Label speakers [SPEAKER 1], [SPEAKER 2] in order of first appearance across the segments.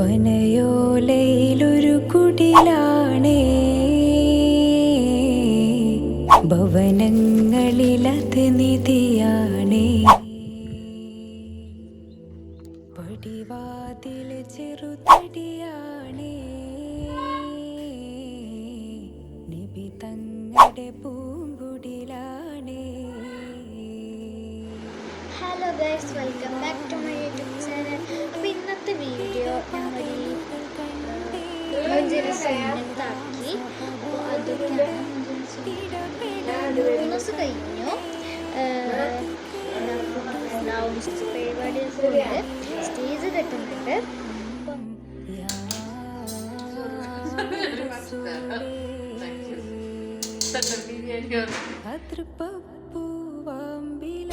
[SPEAKER 1] പനയോലയിലൊരു കുടിലാണേ. ഭവനങ്ങളിലത് നിധിയാണേ. പടിവാതിൽ ചെറുതടിയാണേ. നിബി തങ്ങളുടെ
[SPEAKER 2] guys welcome back to my YouTube channel അപ്പോൾ ഇന്നത്തെ വീഡിയോ ഞങ്ങൾ മൂന്ന് ദിവസം കഴിഞ്ഞു. പരിപാടിയൊക്കെ ഉണ്ട്. സ്റ്റേജ് കെട്ടുന്നുണ്ട്. അപ്പം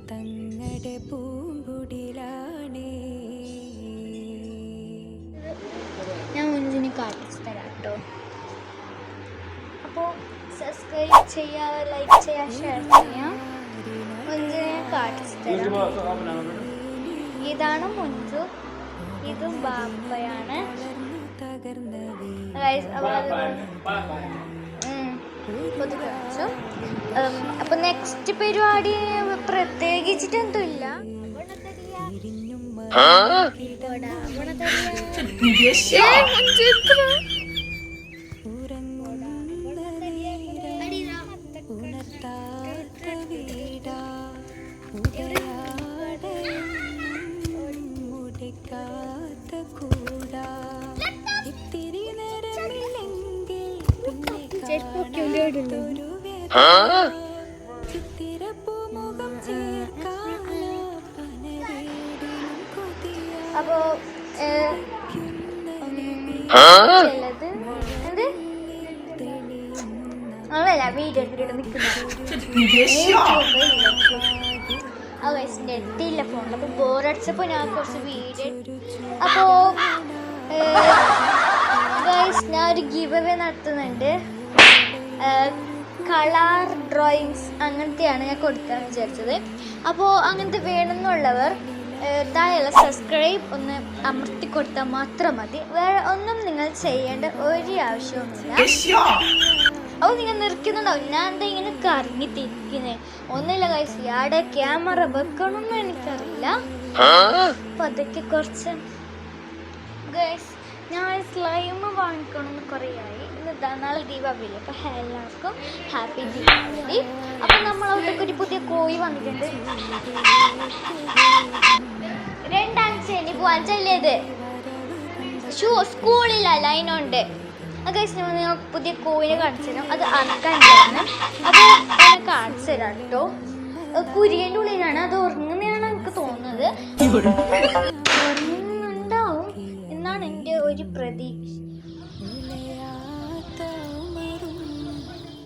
[SPEAKER 1] നിബി തങ്ങളുടെ പൂങ്കുടിലാണേ.
[SPEAKER 2] ഞാൻ മുൻസിന് കാട്ടിച്ചു തരാം കേട്ടോ അപ്പോൾ സബ്സ്ക്രൈബ് ചെയ്യുക ലൈക്ക് ചെയ്യുക ഷെയർ ചെയ്യുക മുൻസിനെ കാട്ടിച്ചു തരാം ഇതാണ് മുൻസു ഇതും ബാപ്പയാണ്.
[SPEAKER 1] തകർന്ന
[SPEAKER 2] അപ്പൊ നെക്സ്റ്റ് പരിപാടി പ്രത്യേകിച്ചിട്ടൊന്നുമില്ല
[SPEAKER 1] വീരിഞ്ഞും ഉണർത്താത്ത
[SPEAKER 2] അപ്പോ ചിലത് എന്ത്? വീഡിയോ എടുത്തിട്ട് നിൽക്കുന്നത്. നെറ്റില്ല ഫോണിൽ അപ്പോൾ ബോറടിച്ചപ്പോൾ ഞാൻ കുറച്ച് വീഡിയോ അപ്പോൾ ഗൈസ് ഞാൻ ഒരു ഗീവ് അവേ നടത്തുന്നുണ്ട്. കളർ ഡ്രോയിങ്സ് അങ്ങനത്തെയാണ് ഞാൻ കൊടുക്കാൻ വിചാരിച്ചത്. അപ്പോൾ അങ്ങനത്തെ വേണമെന്നുള്ളവർ താഴെയുള്ള സബ്സ്ക്രൈബ് ഒന്ന് അമർത്തി കൊടുത്താൽ മാത്രം മതി. വേറെ ഒന്നും നിങ്ങൾ ചെയ്യേണ്ട ഒരു ആവശ്യവുമില്ല. അപ്പോൾ നിങ്ങൾ നിർക്കുന്നുണ്ടാവും ഞാൻ എന്താ ഇങ്ങനെ കറങ്ങി തിരിക്കുന്നത് ഒന്നുമില്ല കൈസ് ഇയാടെ ക്യാമറ വെക്കണമെന്ന് എനിക്കറിയില്ല. അപ്പൊ അതൊക്കെ കുറച്ച് ഗൈസ് ഞാൻ സ്ലൈമ് വാങ്ങിക്കണമെന്ന് കുറേ ആയി. ഇന്ന് നാളെ ദീപാവലി. അപ്പോൾ എല്ലാവർക്കും ഹാപ്പി ദീപാവലി. അപ്പം നമ്മൾ അവിടേക്ക് ഒരു പുതിയ കോഴി വന്നിട്ടുണ്ട്. രണ്ടാഴ്ച ഇനി പോവാൻ ചെല്ലിയത് ഷൂ സ്കൂളിലല്ല അതിനുണ്ട് അതൊക്കെ ഞാൻ പുതിയ കോഴിനെ കാണിച്ചു തരാം. അത് അറക്കാനാണ് അത് ഞാൻ കാണിച്ചു തരാം കേട്ടോ. കുരിയന്റെ ഉള്ളിലാണ്. അത് ഉറങ്ങുന്നതാണ് എനിക്ക് തോന്നുന്നത്. ഉറങ്ങുന്നുണ്ടാവും എന്നാണ് എന്റെ ഒരു പ്രതീക്ഷ.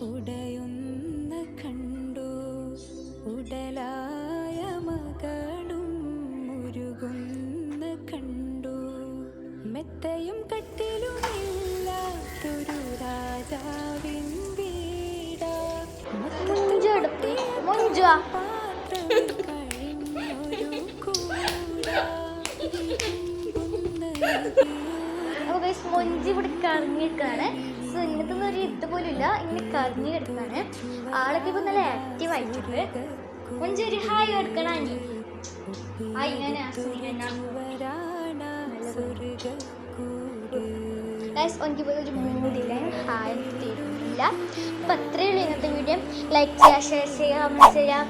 [SPEAKER 1] ഉടയുന്ന കണ്ടു. ഉടലായ മകളും മുരുകുന്ന കണ്ടു. മെത്തയും കട്ടിലുമില്ലാത്തൊരു രാജാവിൻ വീടാ.
[SPEAKER 2] മുഞ്ചു എടുത്ത്. മുഞ്ചുവാ
[SPEAKER 1] പാത്രം
[SPEAKER 2] അപ്പോൾ മൊഞ്ചി ഇവിടെ കറങ്ങിയിരിക്കാണ് സോ ഇങ്ങനത്തെ ഒരു ഇത് പോലും ഇല്ല. ഇങ്ങനെ കറങ്ങി കിടക്കാണ് ആളൊക്കെ ഇപ്പൊ നല്ല ആക്റ്റീവ് ആയിട്ടുണ്ട്. മൊഞ്ചി ഒരു ഹായ് എടുക്കണം എനിക്ക് ഒരു മൂടില്ല ഹായ് തരുന്നില്ല അപ്പം അത്രയേ ഇന്നത്തെ വീഡിയോ ലൈക്ക് ചെയ്യുക ഷെയർ ചെയ്യുക കമന്റ് ചെയ്യുക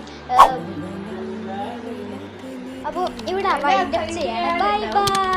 [SPEAKER 2] അപ്പോൾ ഇവിടെ ചെയ്യണം ബൈ ബൈ